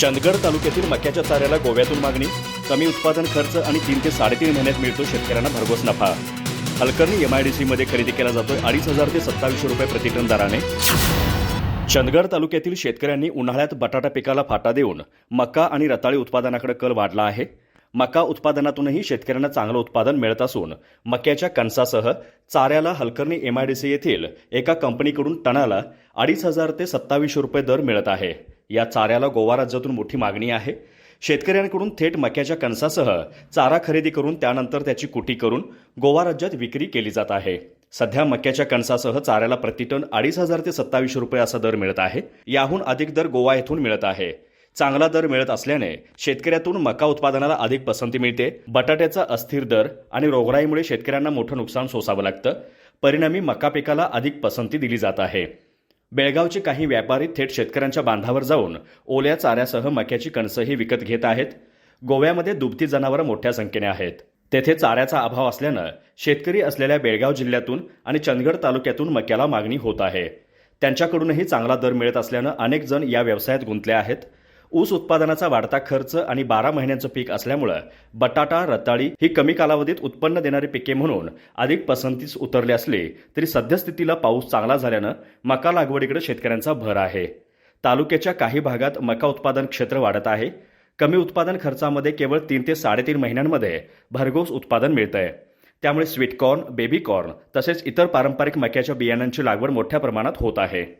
चंदगड तालुक्यातील मक्याच्या चाऱ्याला गोव्यातून मागणी. कमी उत्पादन खर्च आणि तीन ते साडेतीन महिन्यात मिळतो शेतकऱ्यांना भरघोस नफा. हलकर्णी एमआयडीसीमध्ये खरेदी केला जातोय अडीच हजार ते सत्तावीसशे रुपये प्रतिटन दराने. चंदगड तालुक्यातील शेतकऱ्यांनी उन्हाळ्यात बटाटा पिकाला फाटा देऊन मका आणि रताळी उत्पादनाकडे कल वाढला आहे. मका उत्पादनातूनही शेतकऱ्यांना चांगलं उत्पादन मिळत असून मक्याच्या कणसासह चाऱ्याला हलकर्णी एमआयडीसी येथील एका कंपनीकडून टनाला अडीच हजार ते सत्तावीसशे रुपये दर मिळत आहे. या चाऱ्याला गोवा राज्यातून मोठी मागणी आहे. शेतकऱ्यांकडून थेट मक्याच्या कणसासह चारा खरेदी करून त्यानंतर त्याची कुटी करून गोवा राज्यात विक्री केली जात आहे. सध्या मक्याच्या कणसासह चाऱ्याला प्रतिटन अडीच हजार ते सत्तावीसशे रुपये असा दर मिळत आहे. याहून अधिक दर गोवा येथून मिळत आहे. चांगला दर मिळत असल्याने शेतकऱ्यातून मका उत्पादनाला अधिक पसंती मिळते बटाट्याचा अस्थिर दर आणि रोगराईमुळे शेतकऱ्यांना मोठं नुकसान सोसावं लागतं. परिणामी मका पिकाला अधिक पसंती दिली जात आहे. बेळगावचे काही व्यापारी थेट शेतकऱ्यांच्या बांधावर जाऊन ओल्या चाऱ्यासह मक्याची कणसंही विकत घेत आहेत. गोव्यामध्ये दुभती जनावरं मोठ्या संख्येने आहेत. तेथे चाऱ्याचा अभाव असल्यानं शेतकरी असलेल्या बेळगाव जिल्ह्यातून आणि चंदगड तालुक्यातून मक्याला मागणी होत आहे. त्यांच्याकडूनही चांगला दर मिळत असल्यानं अनेक जण या व्यवसायात गुंतले आहेत. ऊस उत्पादनाचा वाढता खर्च आणि बारा महिन्यांचं पीक असल्यामुळं बटाटा रताळी ही कमी कालावधीत उत्पन्न देणारी पिके म्हणून अधिक पसंतीस उतरले असले तरी सद्यस्थितीला पाऊस चांगला झाल्यानं मका लागवडीकडे शेतकऱ्यांचा भर आहे. तालुक्याच्या काही भागात मका उत्पादन क्षेत्र वाढत आहे. कमी उत्पादन खर्चामध्ये केवळ तीन ते साडेतीन महिन्यांमध्ये भरघोस उत्पादन मिळतंय. त्यामुळे स्वीटकॉर्न बेबी कॉर्न तसेच इतर पारंपरिक मक्याच्या बियाण्यांची लागवड मोठ्या प्रमाणात होत आहे.